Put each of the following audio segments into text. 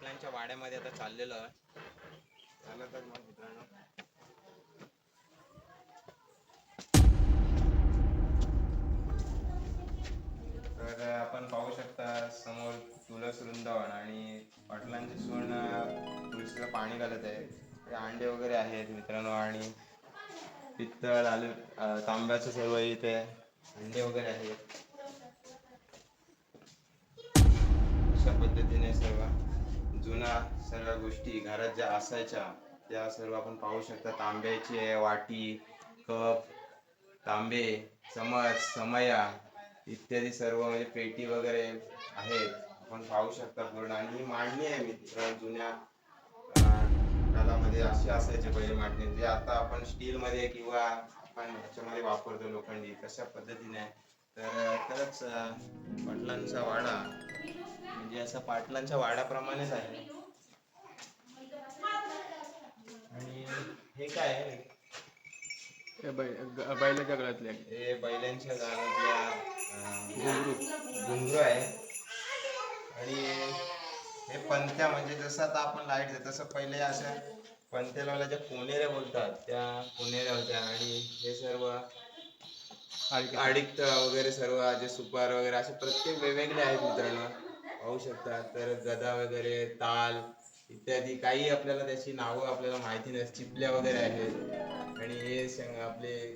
पाटलांच्या वाड्यामध्ये आता चाललेलो आहे. चला तर मग मित्रांनो. तर आपण पाहू शकता समोर तुळस वृंदावन आणि पाटलांचे सून तुळशीला पाणी घालत आहे. अंडे वगैरे आहेत मित्रांनो आणि पित्तळ आलू तांब्याचं सर्व इथे अंडे वगैरे आहेत. अशा पद्धतीने सर्व. जुना सर्व गोष्टी घरात ज्या असायच्या त्या सर्व आपण पाहू शकता. तांब्याची वाटी कप तांबे चमच समया इत्यादी सर्व म्हणजे पेटी वगैरे आहेत. आपण पाहू शकता पूर्ण. आणि ही मांडणी आहे मित्र जुन्या कालामध्ये अशी असायची पहिले मांडणी. जे आता आपण स्टील मध्ये किंवा आपण ह्याच्यामध्ये वापरतो लोखंडी तशा पद्धतीने तर खरंच पाटलांचा वाडा म्हणजे असं पाटलांच्या वाड्याप्रमाणेच आहे. आणि हे काय आहे? हे बैलाच्या गळ्यातले हे बैलांच्या गावातल्या घुंगरू घुंगरू आहे. आणि हे पंथ्या म्हणजे जसं आता आपण लाइट तसं पहिले अशा पंथ्या लावल्या ज्या कोनेऱ्या बोलतात त्या कोनेऱ्या होत्या. आणि हे सर्व आणि आडिक्त वगैरे सर्व जे सुपार वगैरे असे प्रत्येक वेगवेगळे आहेत मित्रांनो. पाहू शकता तर गदा वगैरे ताल इत्यादी काही आपल्याला त्याची नावं आपल्याला माहिती नाही. चिपल्या वगैरे आहेत. आणि हे संग आपले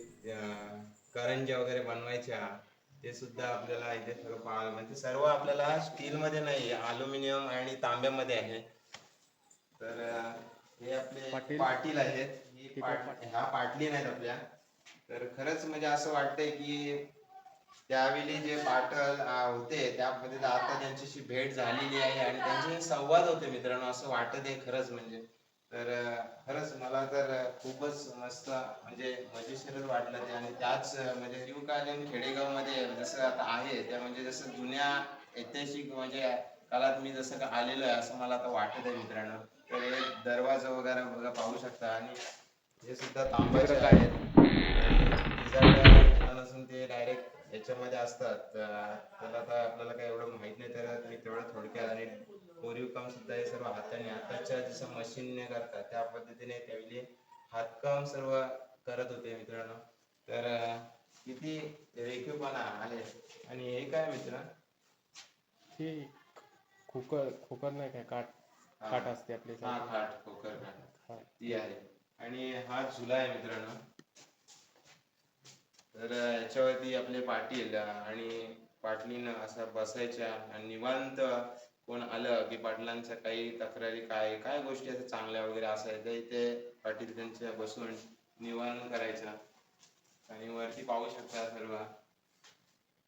करंज्या वगैरे बनवायच्या. ते सुद्धा आपल्याला इथे सर्व पाहायला म्हणजे सर्व आपल्याला स्टील मध्ये नाही अल्युमिनियम आणि तांब्यामध्ये आहे. तर हे आपले पाटील. पाटील आहेत. ही पाट- ह्या पाटली नाहीत आपल्या. तर खरंच म्हणजे असं वाटतंय की त्यावेळी जे पाटल होते त्यामध्ये आता त्यांच्याशी भेट झालेली आहे आणि त्यांचे संवाद होते मित्रांनो असं वाटत आहे खरंच म्हणजे. तर खरंच मला तर खूपच मस्त म्हणजे मजेशीरच वाटलं ते आणि त्याच म्हणजे म्हणजे शिवकालीन खेडेगावमध्ये जसं आता आहे त्या म्हणजे जसं जुन्या ऐतिहासिक म्हणजे काळात मी जसं का आलेलो आहे असं मला आता वाटत आहे मित्रांनो. तर हे दरवाजा वगैरे बघा पाहू शकता आणि हे सुद्धा तांब्याचे आहेत. याच्यामध्ये असतात. तर त्याला आता आपल्याला काही एवढं माहीत नाही तर मी तेवढं थोडक्यात आणि कोरीव काम सुद्धा हे सर्व हाताने आताच्या जसं मशीनने करतात त्या पद्धतीने त्यावेळी हातकाम सर्व करत होते मित्रांनो. तर किती रेखीवपणा आले. आणि हे काय मित्र? ही खोकर खोकर नाही काय काठ काठ असते आपली. हा खाट कोकर खाट हा. ती आहे. आणि हा झुला आहे मित्रांनो. तर याच्यावरती आपले पाटील आणि पाटलीनं असा बसायच्या आणि निवांत कोण आलं की पाटलांच्या काही तक्रारी काय काय गोष्टी असं चांगल्या वगैरे असायच्या इथे पाटील त्यांच्या बसून निवारण करायच्या. आणि वरती पाहू शकता सर्व.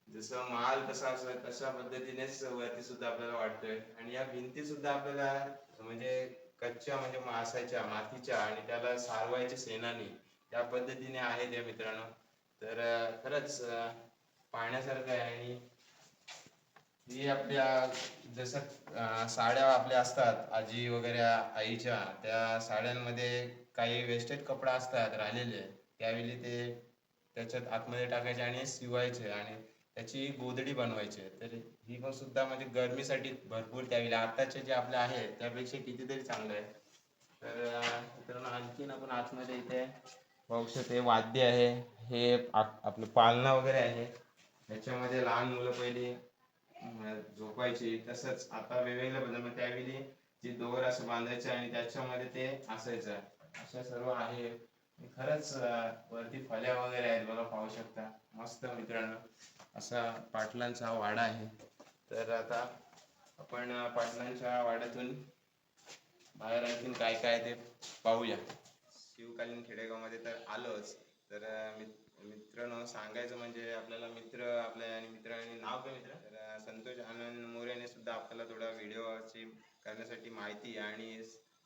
जसं माल कसा असं तशा पद्धतीनेच वरती सुद्धा आपल्याला वाटतोय. आणि या भिंती सुद्धा आपल्याला म्हणजे कच्च्या म्हणजे मासाच्या मातीच्या आणि त्याला सारवायच्या सेनानी त्या पद्धतीने आहेत या मित्रांनो. तर खरंच पाहण्यासारखं आहे आणि ही आपल्या जसं साड्या आपल्या असतात आजी वगैरे आईच्या त्या साड्यांमध्ये काही वेस्टेज कपडा असतात राहिलेले. त्यावेळी ते त्याच्यात आतमध्ये टाकायचे आणि शिवायचे आणि त्याची गोधडी बनवायची. तर ही पण सुद्धा म्हणजे गरमीसाठी भरपूर त्यावेळी. आताचे जे आपले आहे त्यापेक्षा कितीतरी चांगलं आहे. तर मित्रांनो आणखीन आपण आतमध्ये इथे पाहू ते वाद्य आहे. हे आपलं पालना वगैरे आहे. याच्यामध्ये लहान मुलं पहिली झोपायची. तसंच आता वेगवेगळ्या बदल मग त्यावेळी जी दोर असं बांधायचं आणि त्याच्यामध्ये ते असायचं. अशा सर्व आहे. खरंच वरती फल्या वगैरे आहेत बघा पाहू शकता. मस्त मित्रांनो असा पाटलांचा वाडा आहे. तर आता आपण पाटलांच्या वाड्यातून बाहेर आणखीन काय काय ते पाहूया. शिवकालीन खेडेगावमध्ये तर आलोच. तर मित्रांनो सांगायचं म्हणजे आपल्याला मित्र आपल्या आणि मित्रांनी नाव काय मित्र? तर संतोष आनंद मोरेने सुद्धा आपल्याला थोडा व्हिडिओची करण्यासाठी माहिती आणि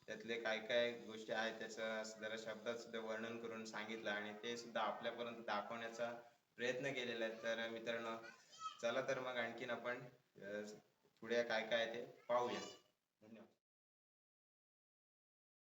त्यातले काय काय गोष्टी आहेत त्याचं जरा शब्दात सुद्धा वर्णन करून सांगितलं आणि ते सुद्धा आपल्यापर्यंत दाखवण्याचा प्रयत्न केलेला आहे. तर मित्रांनो चला तर मग आणखीन आपण पुढे काय काय आहे ते पाहूया. धन्यवाद.